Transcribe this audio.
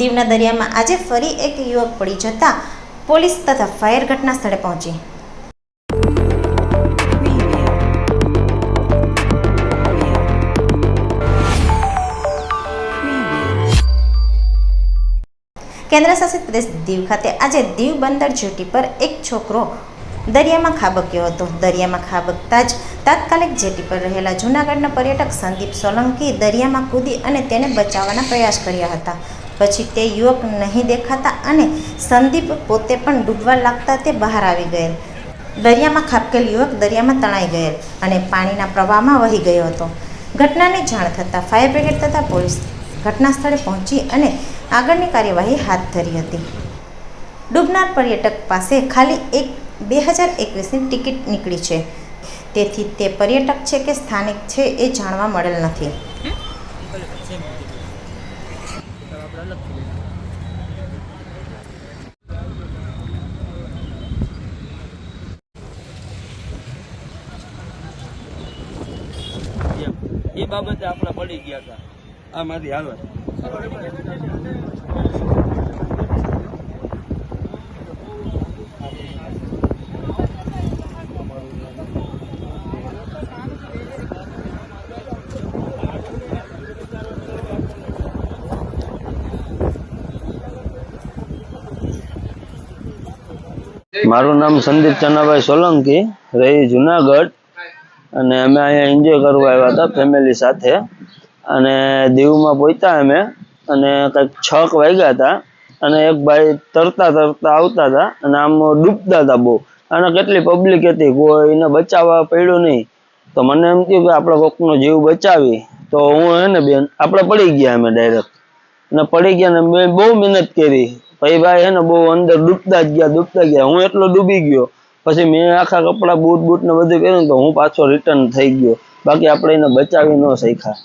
દીવના દરિયામાં આજે ફરી એક યુવક પડી જતા પોલીસ તથા ફાયર ઘટના સ્થળે પહોંચી. કેન્દ્ર શાસિત પ્રદેશ દીવ ખાતે આજે દીવ બંદર જેટી પર એક છોકરો દરિયામાં ખાબક્યો હતો. દરિયામાં ખાબકતા જ તાત્કાલિક જેટી પર રહેલા જૂનાગઢના પર્યટક સંદીપ સોલંકી દરિયામાં કૂદી અને તેને બચાવવાના પ્રયાસ કર્યા હતા. પછી તે યુવક નહીં દેખાતા અને સંદીપ પોતે પણ ડૂબવા લાગતા તે બહાર આવી ગયેલ. દરિયામાં ખાપકેલ યુવક દરિયામાં તણાઈ ગયેલ અને પાણીના પ્રવાહમાં વહી ગયો હતો. ઘટનાની જાણ થતાં ફાયર બ્રિગેડ તથા પોલીસ ઘટના સ્થળે પહોંચી અને આગળની કાર્યવાહી હાથ ધરી હતી. ડૂબનાર પર્યટક પાસે ખાલી એક બે હજાર એકવીસની ટિકિટ નીકળી છે. તેથી તે પર્યટક છે કે સ્થાનિક છે એ જાણવા મળેલ નથી. એમ. એ બાબતે આપણે પડી ગયા હતા આ મારી હાલત મારું નામ સંદીપ ચનાભાઈ સોલંકી, રહી જુનાગઢ. અને અમે અહીંયા એન્જોય કરવા આવ્યા હતા ફેમિલી સાથે. અને દીવમાં પહોંચ્યા અમે, અને કંઈક છક વાગ્યા હતા. અને એક ભાઈ તરતા તરતા આવતા હતા, અને આમ ડૂબતા હતા બહુ. અને કેટલી પબ્લિક હતી, કોઈ એને બચાવવા પડ્યું નહીં. તો મને એમ થયું કે આપણે કોકનો જીવ બચાવી. તો હું હે ને બેન, આપણે પડી ગયા અમે ડાયરેક્ટ અને પડી ગયા ને મેં બહુ મહેનત કરી. પછી ભાઈ હે ને બહુ અંદર ડૂબતા જ ગયા, ડૂબતા ગયા. હું એટલો ડૂબી ગયો. પછી મેં આખા કપડા બૂટ બૂટ ને બધું પહેર્યું તો હું પાછો રિટર્ન થઈ ગયો. બાકી આપણે એને બચાવી ન શીખ્યા